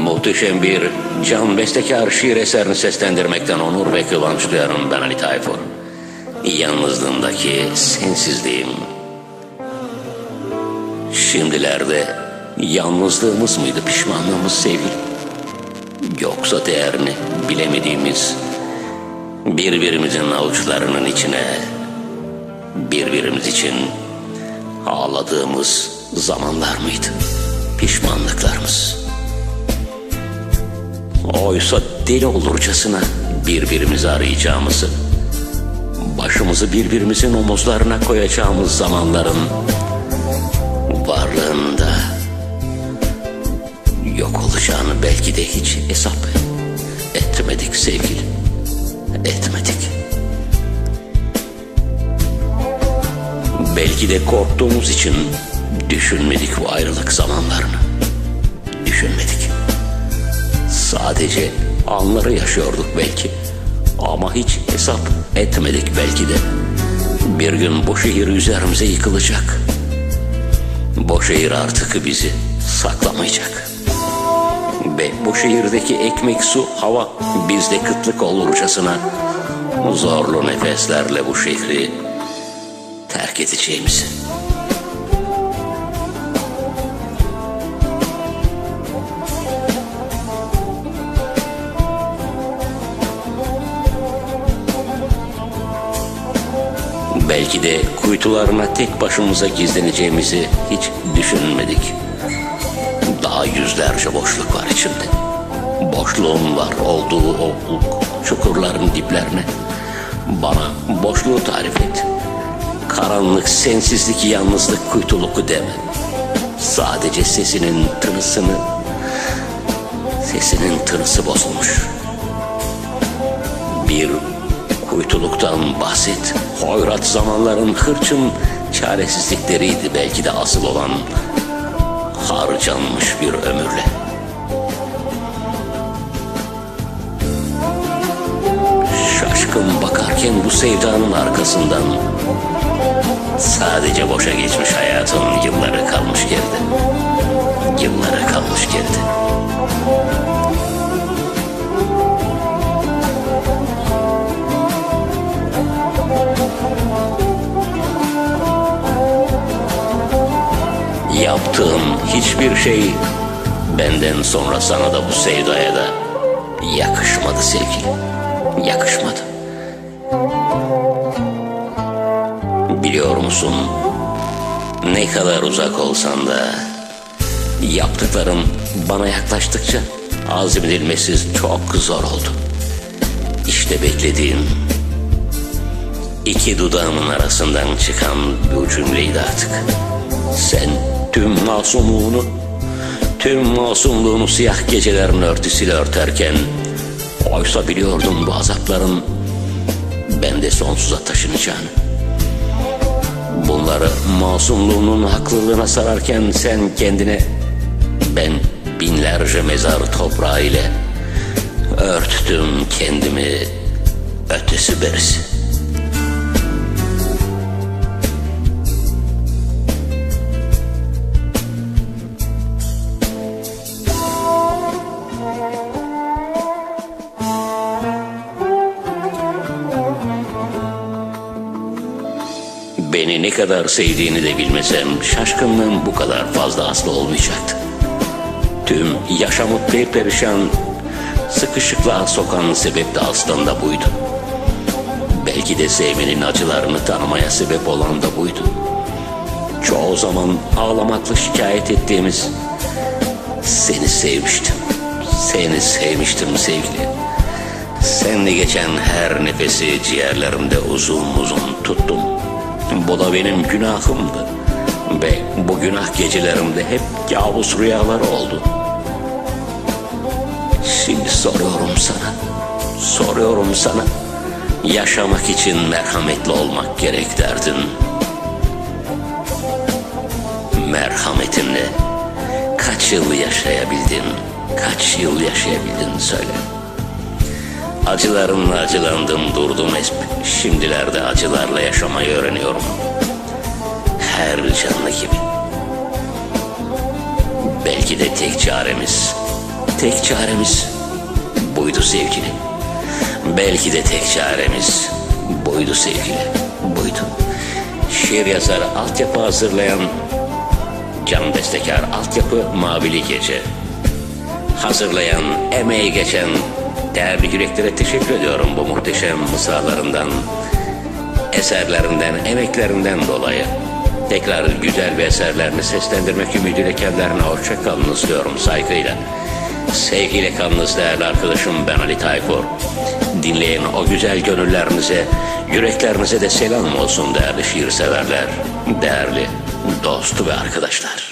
Muhteşem bir can bestekar şiir eserini seslendirmekten onur ve kıvanç duyarım ben Ali Tayfur. Yalnızlığımdaki sensizliğim. Şimdilerde yalnızlığımız mıydı pişmanlığımız sevgilim? Yoksa değerini bilemediğimiz birbirimizin avuçlarının içine birbirimiz için ağladığımız zamanlar mıydı? Pişmanlıklarımız. Oysa deli olurcasına birbirimizi arayacağımızı, başımızı birbirimizin omuzlarına koyacağımız zamanların varlığında yok olacağını belki de hiç hesap etmedik sevgili. Etmedik. Belki de korktuğumuz için düşünmedik bu ayrılık zamanlarını. Düşünmedik. Sadece anları yaşıyorduk belki. Ama hiç hesap etmedik belki de. Bir gün bu şehir üzerimize yıkılacak. Bu şehir artık bizi saklamayacak. Ve bu şehirdeki ekmek, su, hava bizde kıtlık olurcasına zorlu nefeslerle bu şehri terk edeceğimizi. Belki de kuytularına tek başımıza gizleneceğimizi hiç düşünmedik. Daha yüzlerce boşluk var içimde. Boşluğun var olduğu o çukurların diplerine. Bana boşluğu tarif et. Karanlık, sensizlik, yalnızlık, kuytuluk deme. Sadece sesinin tınısını, sesinin tınısı bozulmuş. Bir kuytuluktan bahset. Hoyrat zamanların hırçın çaresizlikleriydi belki de asıl olan harcanmış bir ömürle. Şaşkın bakarken bu sevdanın arkasından sadece boşa geçmiş hayatın yılları kalmış geride. Yılları kalmış geride. Yaptığım hiçbir şey benden sonra sana da bu sevdaya da yakışmadı sevgilim. Yakışmadı. Biliyor musun? Ne kadar uzak olsan da yaptıklarım bana yaklaştıkça azmedilmesi çok zor oldu. İşte beklediğim iki dudağımın arasından çıkan bu cümleydi artık. Sen tüm masumluğunu, tüm masumluğunu siyah gecelerin örtüsüyle örterken oysa biliyordum bu azapların bende sonsuza taşınacağını. Bunları masumluğunun haklılığına sararken sen kendine ben binlerce mezar toprağı ile örttüm kendimi ötesi berisi. Beni ne kadar sevdiğini de bilmesem şaşkınlığım bu kadar fazla aslı olmayacaktı. Tüm yaşamı perperişan, sıkışıklığa sokan sebep de aslında buydu. Belki de sevmenin acılarını tanımaya sebep olan da buydu. Çoğu zaman ağlamakla şikayet ettiğimiz seni sevmiştim, seni sevmiştim sevgili. Seninle geçen her nefesi ciğerlerimde uzun uzun tuttum. Bu da benim günahımdı. Ve bu günah gecelerimde hep kabus rüyalar oldu. Şimdi soruyorum sana, soruyorum sana. Yaşamak için merhametli olmak gerek derdin. Merhametinle kaç yıl yaşayabildin, kaç yıl yaşayabildin söyle. Acılarımla acılandım durdum hep. Şimdilerde acılarla yaşamayı öğreniyorum. Her canlı gibi. Belki de tek çaremiz tek çaremiz buydu sevgili. Belki de tek çaremiz buydu sevgili, buydu. Şiir yazarı altyapı hazırlayan, can bestekar altyapı Mavili Gece. Hazırlayan, emeği geçen değerli yüreklere teşekkür ediyorum bu muhteşem mısralarından, eserlerinden, emeklerinden dolayı. Tekrar güzel bir eserlerini seslendirmek ümidiyle kendilerine hoşça kalınız diyorum saygıyla. Sevgiyle kalınız değerli arkadaşım ben Ali Tayfur. Dinleyin o güzel gönüllerinize, yüreklerinize de selam olsun değerli şiir severler, değerli dostu ve arkadaşlar.